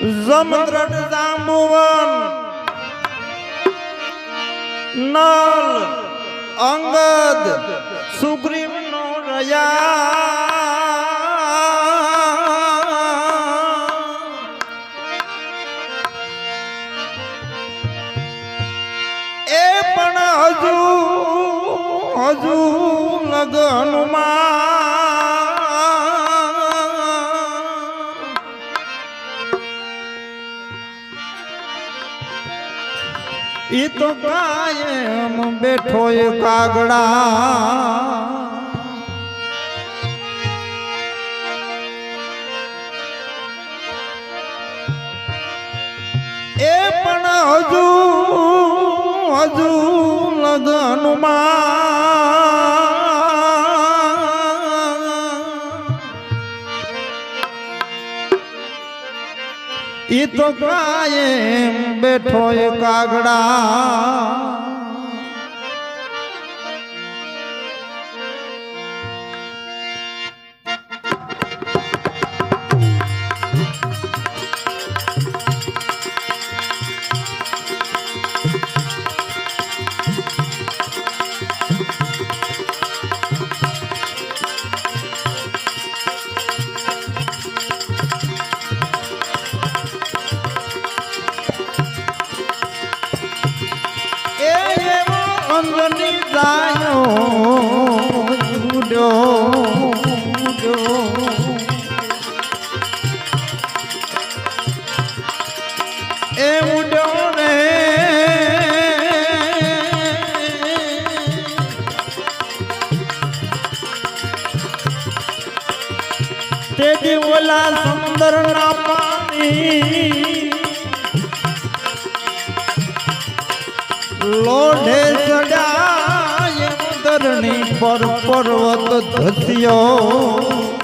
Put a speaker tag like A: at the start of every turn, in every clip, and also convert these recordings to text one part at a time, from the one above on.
A: જમદ્રટ જાંબુવન નલ અંગદ સુગ્રીવ નો રયા. એ પણ હજુ હજુ લગનમાં ઈ તો કાયમ બેઠો એ કાગડા. એ પણ હજુ હજુ લગનમાં ઈ તો કાયમ બેઠો કાગડા તેથી ઓલા સમંદર ના પાણી. લોઢે ચડાય ધરણી પર પર્વત ધસ્યો.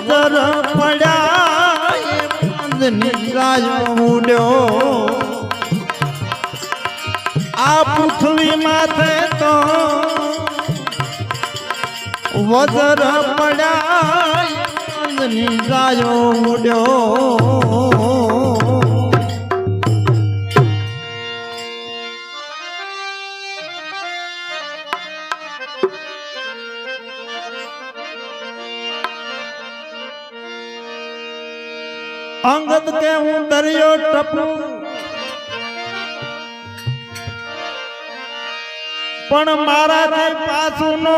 A: વજર પડ્યા મંદની ઉડ્યો આ પૃથ્વી માથે તો વજર પડ્યા મંદની ઉડ્યો કે હું દરિયો ટપું. પણ મારાથી પાછું નો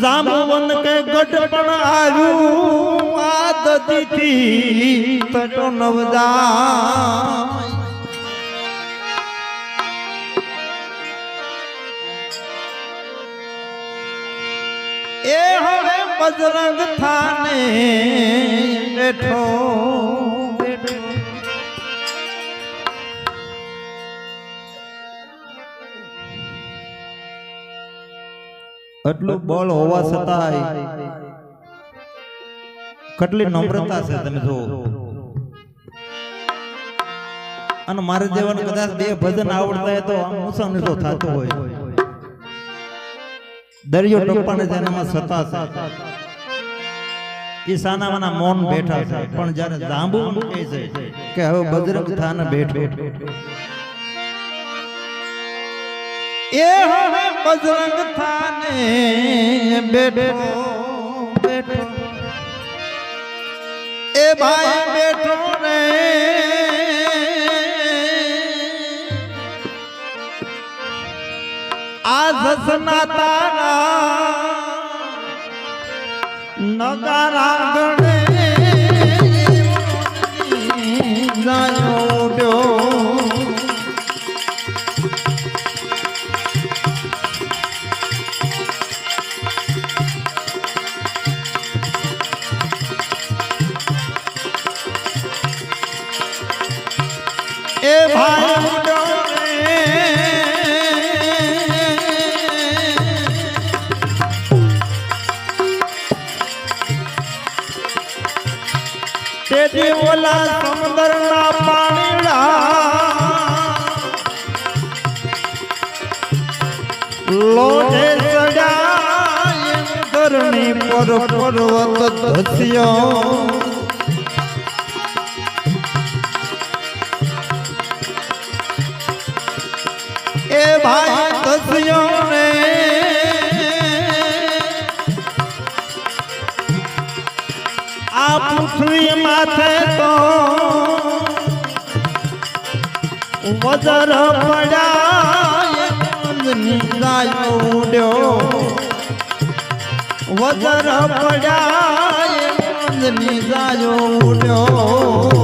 A: જાંબુવન કે ગઢ પણ આવ્યું, આ દતીથી તટો નવદા બજરંગ થાને બેઠો. એટલું બળ હોવા છતાંય કેટલી નમ્રતા છે તમે જો અને મારે જેવાનું કદાચ બે ભજન આવડતા હોય તો આમ નીચો થતો હોય. દરિયો ટપ્પાને જેનામાં સત્તા છે. એ સાનામાના મૌન બેઠા છે. પણ જ્યારે જાંબુ કહે છે કે હવે બજરંગ થાને બેઠો. એ હવે બજરંગ થાને બેઠો બેઠો. એ ભાઈ બેઠો રે. આ જસના તારા નગારા ગણે જાયો ઓલા સમુદ્રના પાણીડા લોઢે ચડાય ધરણી પર પર્વત ધસ્યો માથે તો વજર પડ્યા ઉડ્યો. વજર પડ્યા ઉડ્યો.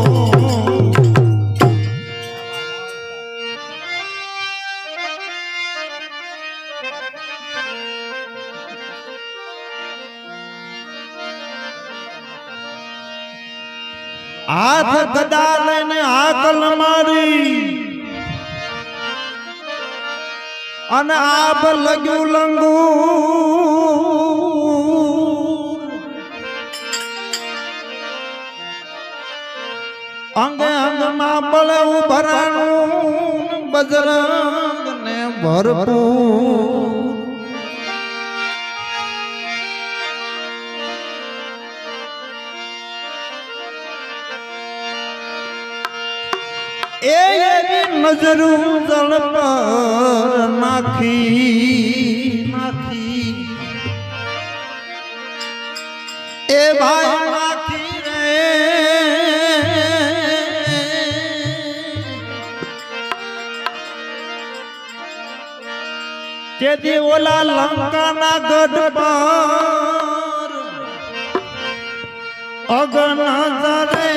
A: હાથ ગદા લઈને આકલ મારી. અને આભ લગ્યું લંગુ અંગે અંગમાં બળ ઉભરાણું બજરંગ ને ભરપૂર. નજરું જળ પર નાખી નાખી એ ભાઈ નાખી રે. તેથી ઓલા લંકાના ગઢ પર અગન ધરે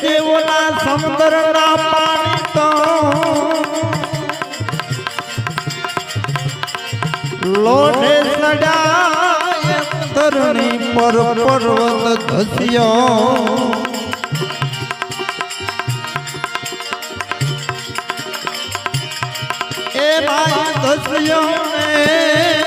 A: દેવોના સમુદ્રના પાણી તો લોઢે સડાય તરણી પર પર્વત ધસ્યો. એ ભાઈ ધસ્યો ને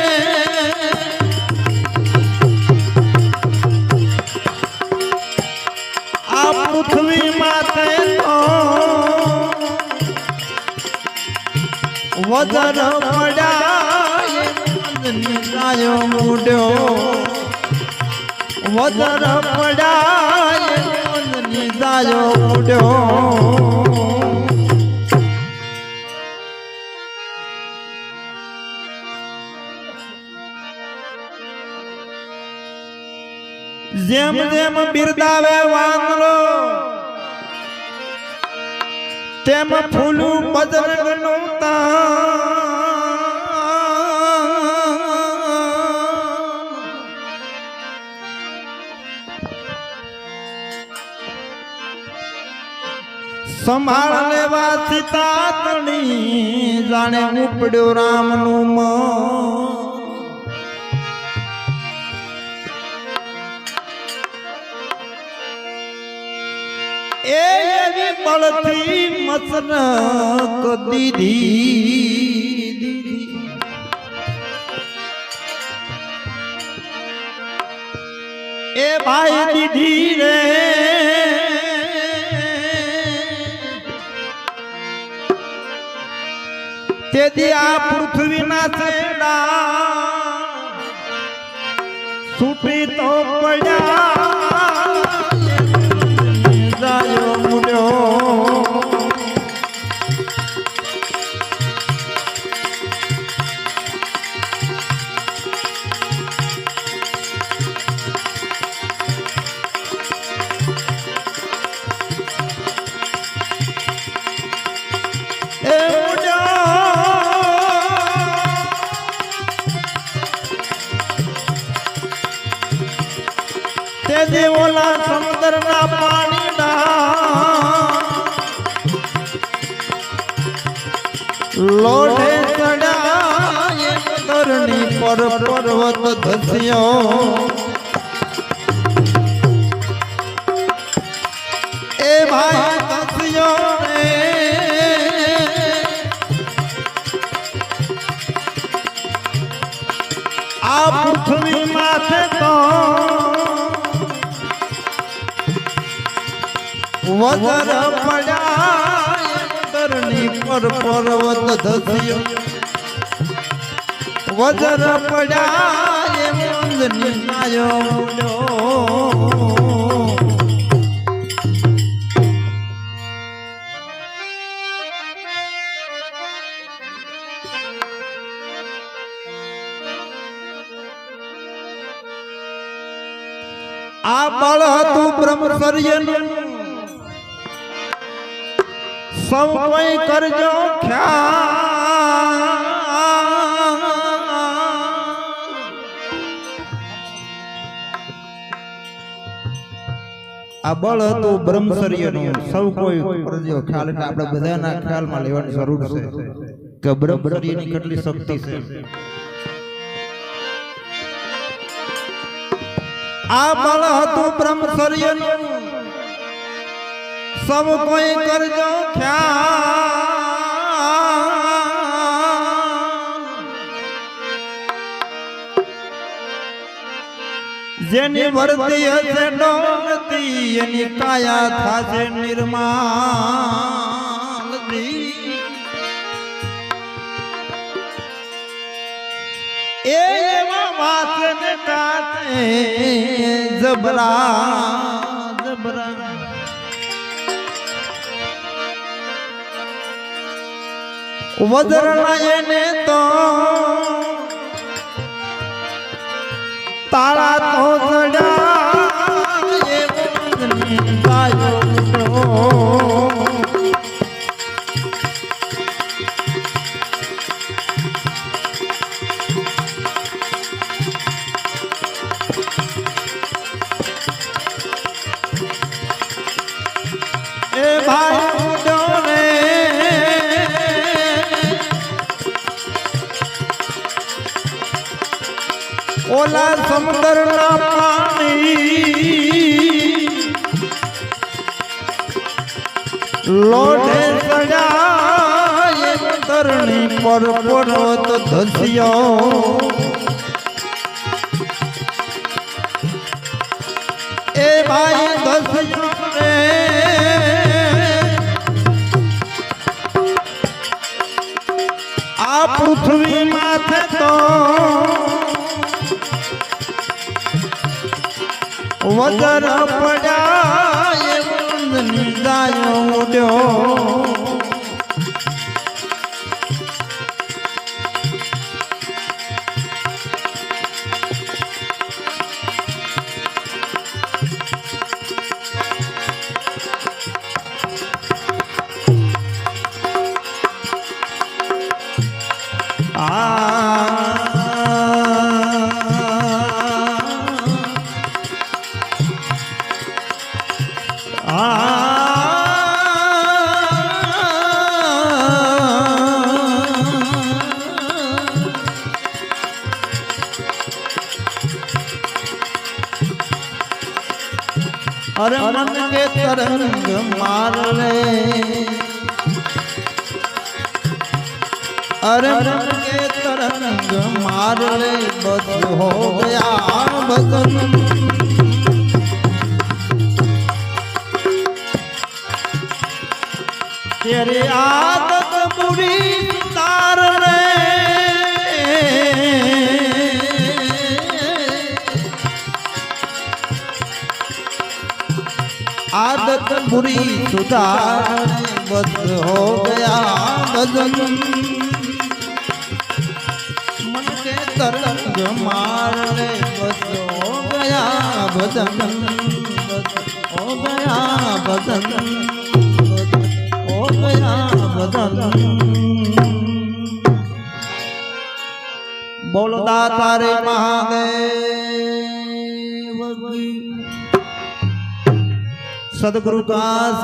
A: વજર પડાય મૂડ્યો વજર પડાય મૂડ્યો જેમ જેમ બિરદાવે વાંદરો તેમ ફૂલું બજરંગનું તાન સંભાળ લેવા સીતાતણી જાણે ઉપડ્યો રામનું મન એવી બળથી મસનક દીદી. એ ભાઈ દીધી રે. તેથી આ પૃથ્વીના છેડા છૂટી તો પડ્યા. સમુદ્રના પાણીના. લોઢે ચડાય પર પર્વત ધસ્યો. વજર પડ્યા ધરણી પર પર્વત ધસ્યો વજર પડ્યા મંદની નાયો આ બાળ હતું બ્રહ્મચર્યનું. સૌ કોઈ કરજો ખ્યાલ. આ બળ હતું બ્રહ્મચર્યનું. સૌ કોઈ કરજો ખ્યાલ એટલે આપણે બધાના ખ્યાલમાં લેવાની જરૂર છે કે બ્રહ્મચર્યની કેટલી શક્તિ છે. આ બળ હતું બ્રહ્મચર્યનું. સૌ કોઈ કરજો ખ્યાલ. જેની વર્તી હશે ડોલતી એની કાયા થાશે નિર્માણ એ એમાં વાસને કાતે જબરા જબરા. વજરના એને તો તારા તો ઓલા સમુદ્રના પાણી. લોઢે સજાય તરણી પર પર્વત ધસ્યો. એ ભાઈ ધસ્યો આ પૃથ્વી માથે તો વદર પડાય ગાયો ઉડ્યો અરે તરંગ માર રે અરમ કે તરંગ માર રે બદ હો ગયા. બદન તેરે આદત બુરી તાર પૂરી સુધાર બદ હો ગયા ભજન મન કે તરંગ મારણે બદ હો ગયા ભજન. હો ગયા ભજન. હો ગયા ભજન. બોલો તારે મહાદેવ. સદગુરુ કા